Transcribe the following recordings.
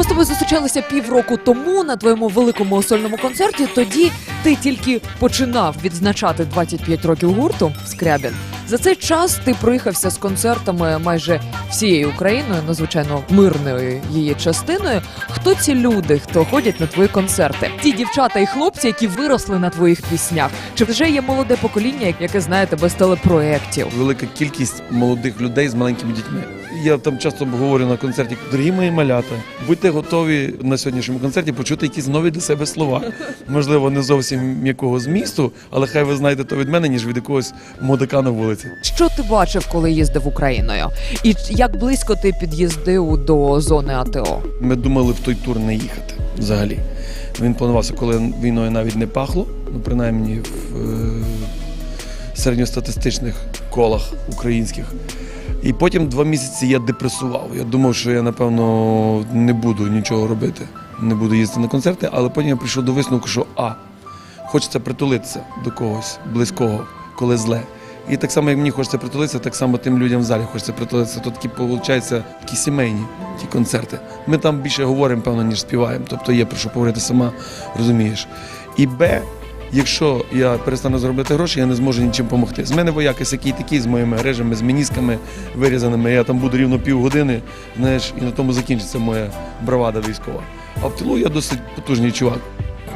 Ми з тобою зустрічалися півроку тому на твоєму великому сольному концерті. Тоді ти тільки починав відзначати 25 років гурту Скрябін. За цей час ти проїхався з концертами майже всією Україною, ну звичайно, мирною її частиною. Хто ці люди, хто ходять на твої концерти? Ті дівчата і хлопці, які виросли на твоїх піснях. Чи вже є молоде покоління, яке знає тебе з телепроєктів? велика кількість молодих людей з маленькими дітьми. Я там часто говорю на концерті, дорогі мої малята, будьте готові на сьогоднішньому концерті почути якісь нові для себе слова. Можливо, не зовсім м'якого змісту, але хай ви знаєте то від мене, ніж від якогось мудака на вулиці. Що ти бачив, коли їздив Україною? І як близько ти під'їздив до зони АТО? Ми думали в той тур не їхати взагалі. Він планувався, коли війною навіть не пахло, ну принаймні в е, середньостатистичних колах українських. І потім два місяці я депресував. Я думав, що я, напевно, не буду нічого робити, не буду їздити на концерти, але потім я прийшов до висновку, що А, хочеться притулитися до когось близького, коли зле. І так само, як мені хочеться притулитися, так само тим людям в залі хочеться притулитися. То такі, виходить, такі сімейні ті концерти. Ми там більше говоримо, певно, ніж співаємо. Тобто є про що поговорити сама, розумієш. І Б, якщо я перестану заробляти гроші, я не зможу нічим допомогти. З мене вояки який такі з моїми грижами, з мінісками вирізаними. Я там буду рівно півгодини, знаєш, і на тому закінчиться моя бравада військова. А в тилу я досить потужний чувак.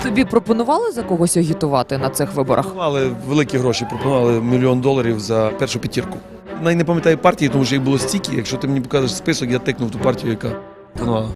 Тобі пропонували за когось агітувати на цих виборах? Пропонували великі гроші, пропонували мільйон доларів за першу п'ятірку. Навіть не пам'ятаю партії, тому що їх було стільки. Якщо ти мені покажеш список, я тикнув ту партію, яка пропонувала.